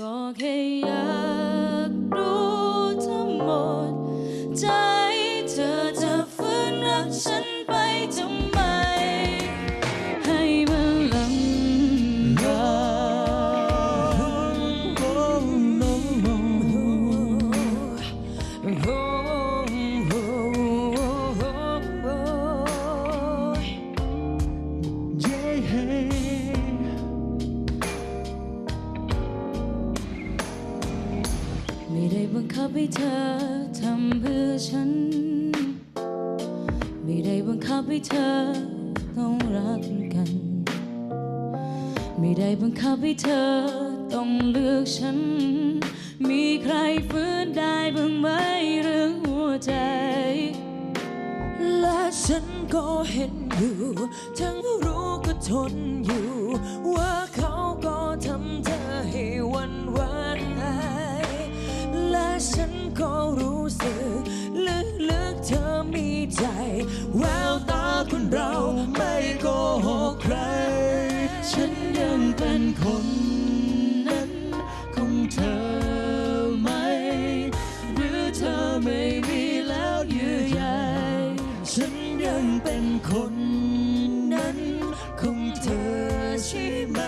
ก็แค่อยากรู้ทั้งหมด ใจเธอจะฟื้นรักฉัน บังคับให้เธอทำเพื่อฉัน ไม่ได้บังคับให้เธอต้องรักกัน ไม่ได้บังคับให้เธอต้องเลือกฉัน มีใครฟื้นได้บ้างไหมเรื่องหัวใจ และฉันก็เห็นอยู่ ทั้งรู้ก็ทนอยู่ว่า เป็นคนนั้นของเธอไหม หรือเธอไม่มีแล้วเยื่อใยฉันยังเป็นคนนั้นของเธอใช่ไหม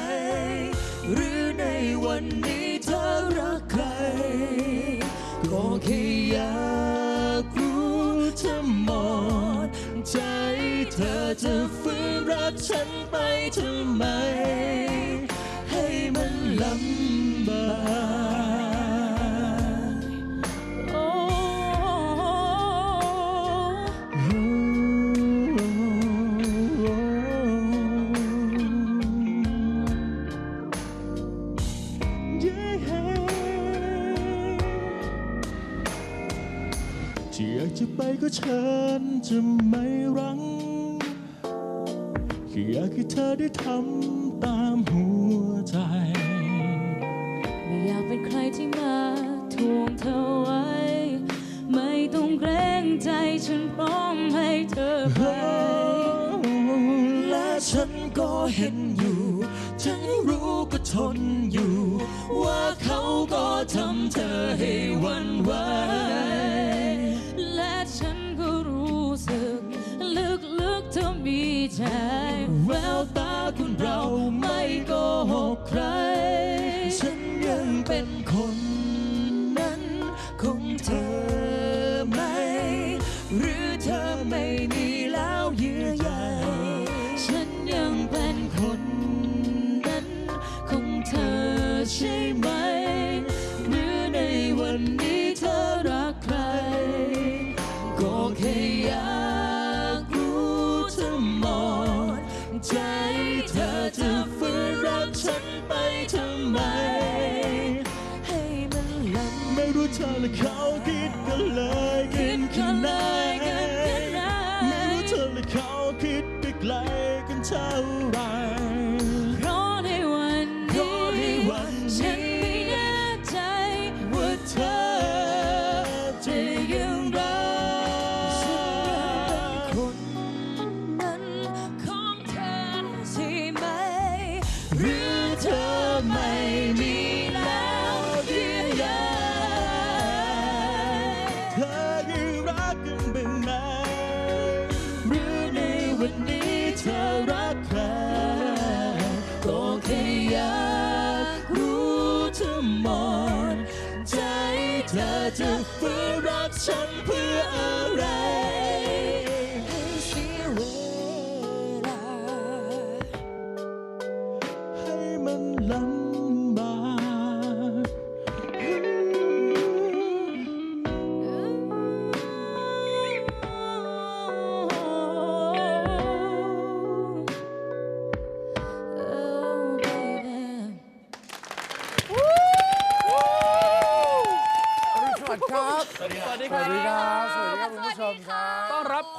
หรือในวันนี้เธอรักใคร ก็แค่อยากรู้ทั้งหมดใจเธอจะฟื้นรักฉันไปทำไม จะไปก็เชิญจะไม่รั้งแค่อยากให้เธอได้ทำตามหัวใจ ไม่อยากเป็นใครที่มาทวงเธอไว้ ไม่ต้องเกรงใจฉันพร้อมให้เธอไป และฉันก็เห็นอยู่ ฉันรู้ก็ทนอยู่ ว่าเขาก็ทำเธอให้หวันไหว รู้สึก ลึกๆเธอมีใจ แววตาคุณเราไม่โกหกใคร ฉันยังเป็นคนนั้นของเธอไหม หรือเธอไม่มีแล้วเยื่อใยฉันยังเป็นคน ไกลกันเท่าไหรเพราะในวันนี้ฉันไม่แน่ใจว่าเธอจะยังรักฉันยังเป็นคนนั้นของเธอใช่ไหม หรือเธอไม่มีแล้วเยื่อใยเธอยังรักกันบ้างไหมหรือในวันนี้ ธอรักใครก็แค่อยากรู้ทั้งหมดใจเธอจะฝืนรักฉัน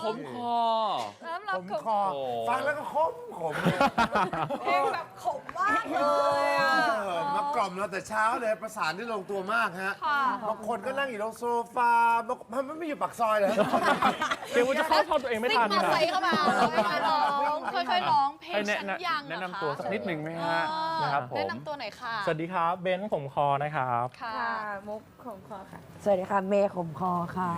ต้อนรับขมคอผมคอโอ้ ฟังแล้วก็ขมขมเพลงแบบขมมากเลยอะ เออมากล่อมเราแต่เช้าเลยประสานได้ลงตัวมากฮะค่ะ บางคนก็นั่งอยู่ตรงโซฟาบางมันไม่อยู่ปากซอยเลยเกรงว่าจะเข้าท่อนตัวเองไม่ซิ่งทันมอนะไซค์เข้ามาค่อยๆร้องค่อยๆร้องเพลงให้แนะฉันนำยังเหรอแนะนำคะตัวสักนิดหนึ่งไหมฮะเออนะครับผมแนะนำตัวหน่อยค่ะสวัสดีครับเบนซ์ผมคอนะครับ ค่ะค่ะมุกของคอค่ะ สวัสดีค่ะ เมย์ขมคอค่ะ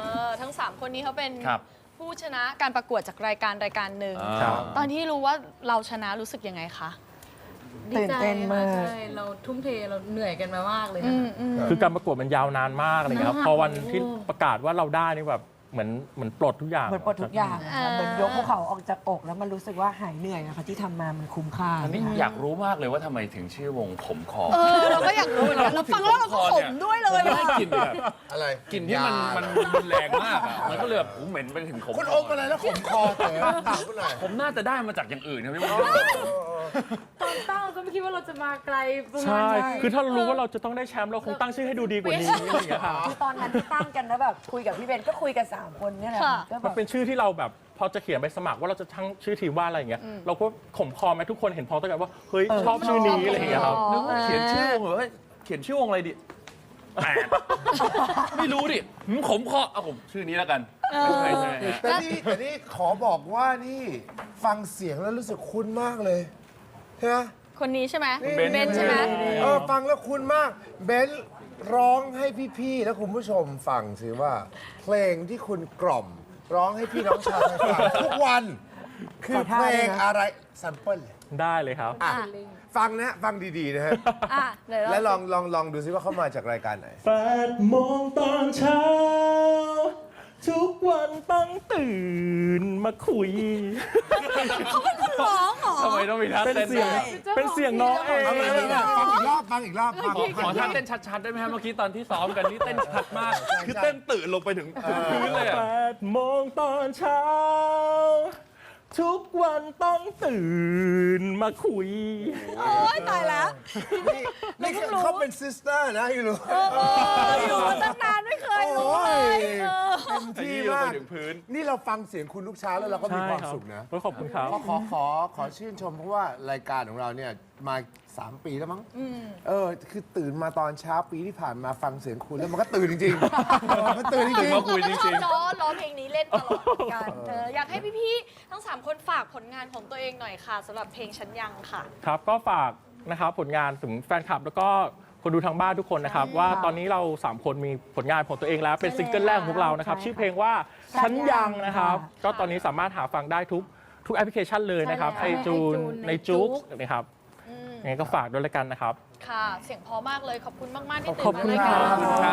เออทั้ง 3 คนนี้เขาเป็นครับ ผู้ชนะการประกวดจากรายการรายการหนึ่ง ครับ ตอนที่รู้ว่าเราชนะรู้สึกยังไงคะตื่นเต้นมากใช่เราทุ่มเทเราเหนื่อยกันมามากเลยอืนะมอืม คือการประกวดมันยาว นานมากอะไรเงี้ยครับนานพอวันที่ประกาศว่าเราได้นี่แบบ เหมือนเหมือนปลดทุกอย่างเหมือนปลดทุกอย่างอ่าค่ะเหมือนยกภูเขาออกจากอกแล้วมันรู้สึกว่าหายเหนื่อยนะคะที่ทำมามันคุ้มค่า อันนี้อยากรู้มากเลยว่าทำไมถึงชื่อวงผมคอเออ เราก็อยากรู้เหมือนกันเราฟังแล้วเราก็ขมด้วยเลยมันอะได้กลิ่นแบบอะไรกลิ่นที่มันมันรุนแรงมากอะมันก็เลยแบบหูเหม็นไปถึงผมคุณอมอะไรแล้วขมคอแต่ถามคุณหน่อยผมน่าจะได้มาจากอย่างอื่นนะพี่ว่าตอน ตั้งเราก็ไม่คิดว่าเราจะมาไกลประมาณใช่ นั้นคือถ้าเรารู้ว่าเราจะต้องได้แชมป์เราคงตั้งชื่อให้ดูดีกว่านี้อะไรอย่างเงี้ยครับคือตอนนั้นที่ตั้งกันแล้วแบบคุยกับพี่เบนก็คุยกัน3คนเนี่ยแหละค่ะ ก็แบมันบ เป็นชื่อที่เราแบบพอจะเขียนไปสมัครว่าเราจะทั้งชื่อทีมว่าอะไรอย่างเงี้ยเราก็ข่มคอไหมทุกคนเห็นพ้องต้องกันว่าเฮ้ยชอบชื่อนี้อะไรอย่างเงี้ยครับ นึกว่าเขียนชื่อวงเหรอเฮ้ยเขียนชื่อวงอะไรดิแปดไม่รู้ดิหืมขมคอเอาผมชื่อนี้แล้วกันใช่ใช่ฮะแต่นี่แต่นี่ขอบอกว่านี่ฟังเสียงแล้วรู้สึกคุ้นมากเลย ใช่ไหมคนนี้ใช่ไหมนี่เบนซ์ใช่ไหม เออฟังแล้วคุ้นมาก เบนซ์ร้องให้พี่ๆและคุณผู้ชมฟังสิว่า เพลงที่คุณกล่อม ร้องให้พี่น้องชาวไทยฟังทุกวันคือเพลงอะไรซัมเปิลเลยได้เลยครับ อะฟังนะฮะฟังดีๆนะฮะ อะเดี๋ยวและลเราองลองลองดูซิว่าเขามาจากรายการไหน แปดโมงตอนเช้า ทุกวันต้องตื่นมาคุย ร้องเหรอ ทำไมต้องมีท่าเป็นเต้นเสียงเป็นเสียงน้องเองเอาใหม่เลยนะฟังอีกรอบฟังอีกรอบฟังขอขอท่าเต้นชัดๆได้ไหมฮะเมื่อกี้ตอนที่ซ้อมกันนี่เต้นชัดมาก คือเต้นตื่นลงไปถึงถึงพื้นเลยอะ แปดโมงตอนเช้า ทุกวันต้องตื่นมาคุย โอ๊ยตายแล้วนี่นี่เขาเป็นซิสเตอร์นะอยู่รู้อยู่มาตั้งนานไม่เคยรู้โอ้เลย ยเออ เต็มที่มาก ถึงพื้น นี่เราฟังเสียงคุณทุกเช้าแล้วเราก็มีความสุขนะใช่ครับขอบคุณครับ ขอขอขอขอชื่นชมเพราะว่ารายการของเราเนี่ยมา 3 ปีแล้วมั้งเออ คือตื่นมาตอนเช้าปีที่ผ่านมาฟังเสียงคุณแล้วมันก็ตื่นจริงๆเออมันตื่นจริงมาคุยจริงๆ ล้อล้อเพลงนี้เล่นตลอดเหมือนกันเอออยากให้พี่ๆทั้งสามคนฝากผลงานของตัวเองหน่อยค่ะสำหรับเพลงฉันยังค่ะ ครับก็ฝากนะครับผลงานถึงแฟนคลับแล้วก็ คนดูทางบ้านทุกคนนะครับ ว่าตอนนี้เรา 3 คนมีผลงานของตัวเองแล้วเป็นซิงเกิลแรกของพวกเรานะครับ ชื่อเพลงว่าฉันยังนะครับ ก็ตอนนี้สามารถหาฟังได้ทุกทุกแอปพลิเคชันเลยนะครับใช่ไอแล้วจูนในใน Joox จู๊กนะครับยังไงก็ฝากด้วยละกันนะครับ ค่ะ เสียงเพอมากเลย ขอบคุณมาก ๆ ที่ขอบตื่นคุมาณรายครัการบ